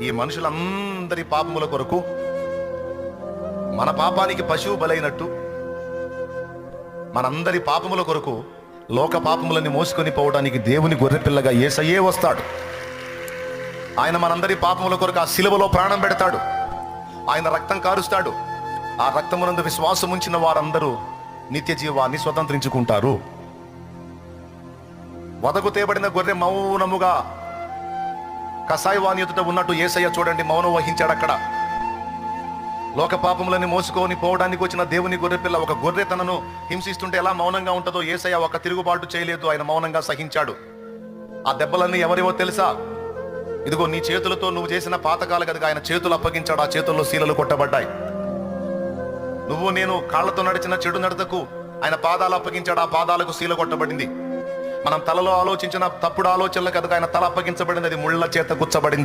ఈ మనుషులందరి పాపముల కొరకు మన పాపానికి పశువు బలైనట్టు మనందరి పాపముల కొరకు లోక పాపములని మోసుకొని పోవడానికి దేవుని గొర్రెపిల్లగా ఏసయ్యే వస్తాడు. ఆయన మనందరి పాపముల కొరకు ఆ శిలువలో ప్రాణం పెడతాడు. ఆయన రక్తం కారుస్తాడు. ఆ రక్తమునందు విశ్వాసం ఉంచిన వారందరూ నిత్య జీవాన్ని స్వతంత్రించుకుంటారు. వదకు తేబడిన గొర్రె మౌనముగా కసాయివాణి ఎదుట ఉన్నట్టు ఏసయ్య చూడండి మౌనం వహించాడు అక్కడ. లోక పాపములని మోసుకొని పోవడానికి వచ్చిన దేవుని గొర్రెపిల్ల ఒక గొర్రె తనను హింసిస్తుంటే ఎలా మౌనంగా ఉంటుందో ఏసయ్య ఒక తిరుగుబాటు చేయలేదు ఆయన మౌనంగా సహించాడు. ఆ దెబ్బలన్నీ ఎవరివో తెలుసా? ఇదిగో నీ చేతులతో నువ్వు చేసిన పాతకాల కనుక ఆయన చేతులు అప్పగించాడు ఆ చేతుల్లో శీలలు కొట్టబడ్డాయి. నువ్వు నేను కాళ్ళతో నడిచిన చెడు నడతకు ఆయన పాదాలు అప్పగించాడు ఆ పాదాలకు శీల కొట్టబడింది. మనం తలలో ఆలోచించిన తప్పుడు ఆలోచనలకు కనుక ఆయన తల అప్పగించబడింది. అది ముళ్ళ చేత గుచ్చబడింది.